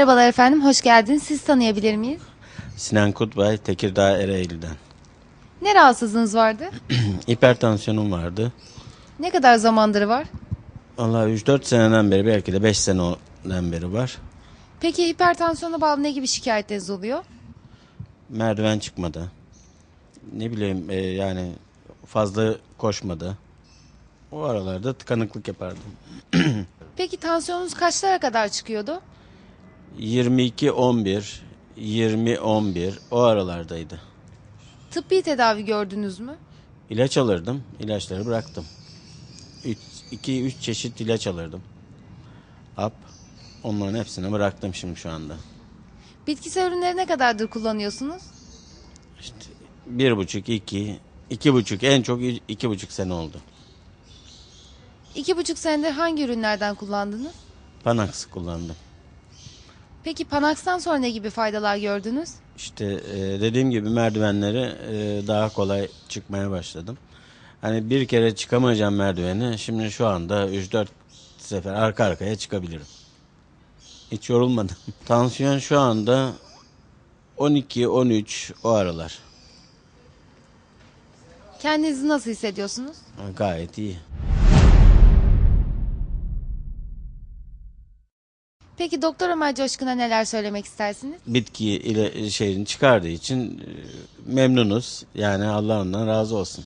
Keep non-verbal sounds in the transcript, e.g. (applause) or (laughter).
Merhabalar efendim, hoş geldiniz. Siz tanıyabilir miyiz? Sinan Kutbay, Tekirdağ Ereğli'den. Ne rahatsızlığınız vardı? (clears throat) Hipertansiyonum vardı. Ne kadar zamandır var? Vallahi 3-4 seneden beri belki de 5 seneden beri var. Peki hipertansiyona bağlı ne gibi şikayetleriniz oluyor? Merdiven çıkmadı. Ne bileyim e, yani fazla koşmadı. O aralarda tıkanıklık yapardım. (clears throat) Peki tansiyonunuz kaçlara kadar çıkıyordu? 22-11, 20-11 o aralardaydı. Tıbbi tedavi gördünüz mü? İlaç alırdım. ilaçları bıraktım. 2-3 çeşit ilaç alırdım. Ap. Onların hepsini bıraktım şimdi şu anda. Bitkisel ürünleri ne kadardır kullanıyorsunuz? İşte bir buçuk, iki, iki buçuk, en çok iki buçuk sene oldu. İki buçuk senedir hangi ürünlerden kullandınız? Panax kullandım. Peki Panax'tan sonra ne gibi faydalar gördünüz? İşte e, dediğim gibi merdivenleri e, daha kolay çıkmaya başladım. Hani bir kere çıkamayacağım merdiveni, şimdi şu anda 3-4 sefer arka arkaya çıkabilirim. Hiç yorulmadım. (laughs) Tansiyon şu anda 12-13 o aralar. Kendinizi nasıl hissediyorsunuz? Gayet iyi. Peki Doktor Ömer Coşkun'a neler söylemek istersiniz? Bitki ile şeyini çıkardığı için e, memnunuz. Yani Allah ondan razı olsun.